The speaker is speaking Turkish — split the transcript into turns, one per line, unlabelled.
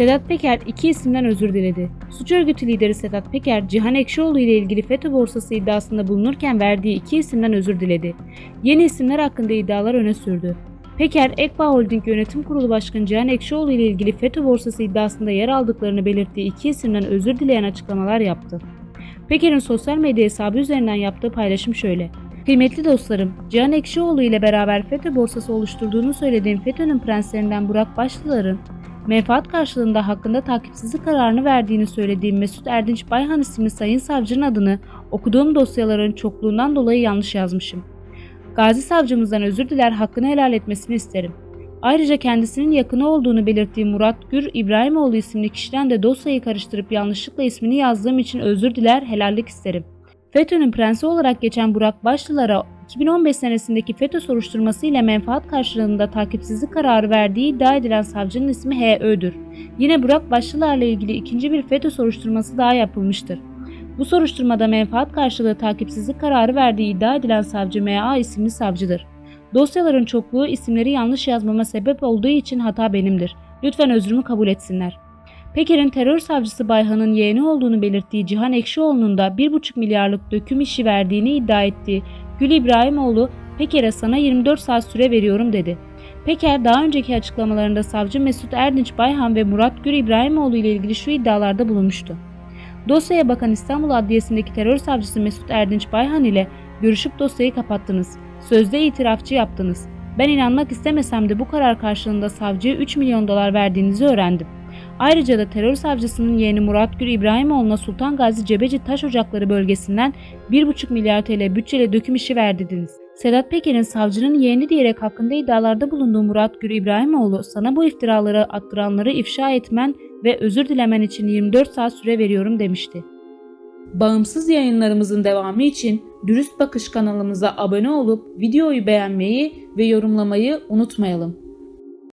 Sedat Peker iki isimden özür diledi. Suç örgütü lideri Sedat Peker, Cihan Ekşioğlu ile ilgili FETÖ borsası iddiasında bulunurken verdiği iki isimden özür diledi. Yeni isimler hakkında iddialar öne sürdü. Peker, Ekba Holding Yönetim Kurulu Başkanı Cihan Ekşioğlu ile ilgili FETÖ borsası iddiasında yer aldıklarını belirttiği iki isimden özür dileyen açıklamalar yaptı. Peker'in sosyal medya hesabı üzerinden yaptığı paylaşım şöyle. Kıymetli dostlarım, Cihan Ekşioğlu ile beraber FETÖ borsası oluşturduğunu söylediğim FETÖ'nün prenslerinden Burak Başlılar'ın menfaat karşılığında hakkında takipsizlik kararını verdiğini söylediğim Mesut Erdinç Bayhan isimli sayın savcının adını okuduğum dosyaların çokluğundan dolayı yanlış yazmışım. Gazi savcımızdan özür diler hakkını helal etmesini isterim. Ayrıca kendisinin yakını olduğunu belirttiği Murat Gür İbrahimoğlu isimli kişiden de dosyayı karıştırıp yanlışlıkla ismini yazdığım için özür diler helallik isterim. FETÖ'nün prensi olarak geçen Burak Başlılar'a 2015 senesindeki FETÖ soruşturması ile menfaat karşılığında takipsizlik kararı verdiği iddia edilen savcının ismi H.Ö.'dür. Yine Burak Başlılar'la ilgili ikinci bir FETÖ soruşturması daha yapılmıştır. Bu soruşturmada menfaat karşılığı takipsizlik kararı verdiği iddia edilen savcı M.A. isimli savcıdır. Dosyaların çokluğu isimleri yanlış yazmama sebep olduğu için hata benimdir. Lütfen özrümü kabul etsinler. Peker'in terör savcısı Bayhan'ın yeğeni olduğunu belirttiği Cihan Ekşioğlu'nun da 1,5 milyarlık döküm işi verdiğini iddia ettiği Gül İbrahimoğlu, Peker'e sana 24 saat süre veriyorum dedi. Peker daha önceki açıklamalarında savcı Mesut Erdinç Bayhan ve Murat Gür İbrahimoğlu ile ilgili şu iddialarda bulunmuştu. Dosyaya bakan İstanbul Adliyesi'ndeki terör savcısı Mesut Erdinç Bayhan ile görüşüp dosyayı kapattınız. Sözde itirafçı yaptınız. Ben inanmak istemesem de bu karar karşılığında savcıya 3 milyon dolar verdiğinizi öğrendim. Ayrıca da terör savcısının yeğeni Murat Gür İbrahimoğlu'na Sultan Gazi Cebeci Taş Ocakları bölgesinden 1,5 milyar TL bütçeyle döküm işi verdiniz. Sedat Peker'in savcının yeğeni diyerek hakkında iddialarda bulunduğu Murat Gür İbrahimoğlu sana bu iftiraları attıranları ifşa etmen ve özür dilemen için 24 saat süre veriyorum demişti. Bağımsız yayınlarımızın devamı için Dürüst Bakış kanalımıza abone olup videoyu beğenmeyi ve yorumlamayı unutmayalım.